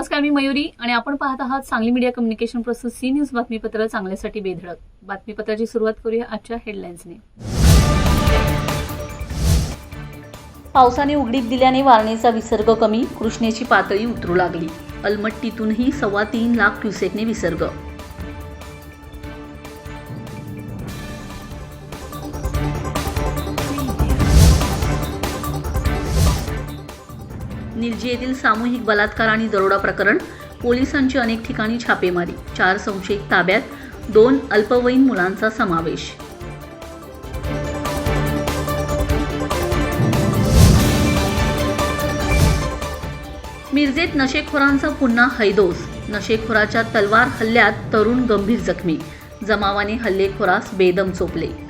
नमस्कार मी मयुरी आणि आपण पाहत आहात सांगली मीडिया कम्युनिकेशन प्रस्तुत सी न्यूज बातमीपत्र चांगल्यासाठी बेधडक. बातमीपत्राची सुरुवात करूया आजच्या हेडलाईन्सने. पावसाने उघडीप दिल्याने वारणेचा विसर्ग कमी कृष्णेची पातळी उतरू लागली. अलमट्टीतूनही सव्वा तीन लाख क्युसेकने विसर्ग निलजी येथील सामूहिक बलात्कार आणि दरोडा प्रकरण पोलिसांची अनेक ठिकाणी छापेमारी चार संशयित ताब्यात दोन अल्पवयीन मुलांचा समावेश. मिरजेत नशेखोरांचा पुन्हा हैदोस. नशेखोराच्या तलवार हल्ल्यात तरुण गंभीर जखमी. जमावाने हल्लेखोरास बेदम चोपले.